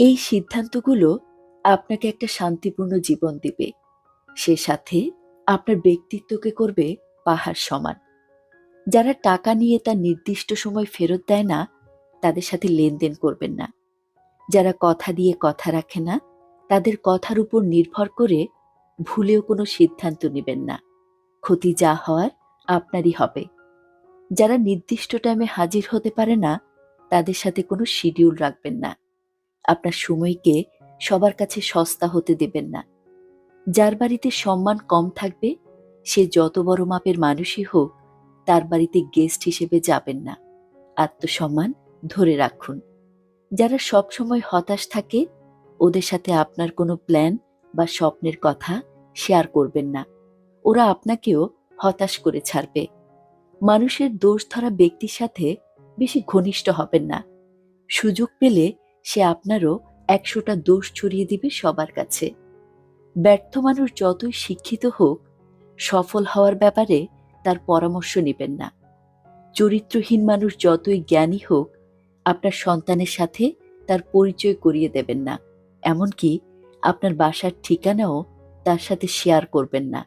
এই সিদ্ধান্তগুলো আপনাকে একটা শান্তিপূর্ণ জীবন দিবে। সে সাথে আপনার ব্যক্তিত্বকে করবে পাহাড় সমান। যারা টাকা নিয়ে তার নির্দিষ্ট সময় ফেরত দেয় না, তাদের সাথে লেনদেন করবেন না। যারা কথা দিয়ে কথা রাখে না, তাদের কথার উপর নির্ভর করে ভুলেও কোনো সিদ্ধান্ত নেবেন না। ক্ষতি যা হওয়ার আপনারই হবে। যারা নির্দিষ্ট টাইমে হাজির হতে পারে না, তাদের সাথে কোনো শিডিউল রাখবেন না। আপনার সময়কে সবার কাছে সস্তা হতে দেবেন না। যার বাড়িতে সম্মান কম থাকবে, সে যত বড় মাপের মানুষই হোক, তার বাড়িতে গেস্ট হিসেবে যাবেন না। আত্মসম্মান ধরে রাখুন। যারা সব সময় হতাশ থাকে, ওদের সাথে আপনার কোনো প্ল্যান বা স্বপ্নের কথা শেয়ার করবেন না। ওরা আপনাকেও হতাশ করে ছাড়বে। মানুষের দোষ ধরা ব্যক্তির সাথে বেশি ঘনিষ্ঠ হবেন না। সুযোগ পেলে সে আপনারও একশোটা দোষ ছড়িয়ে দিবে সবার কাছে। ব্যর্থ মানুষ যতই শিক্ষিত হোক, সফল হওয়ার ব্যাপারে তার পরামর্শ নেবেন না। চরিত্রহীন মানুষ যতই জ্ঞানী হোক, আপনার সন্তানের সাথে তার পরিচয় করিয়ে দেবেন না। এমনকি আপনার বাসার ঠিকানাও তার সাথে শেয়ার করবেন না।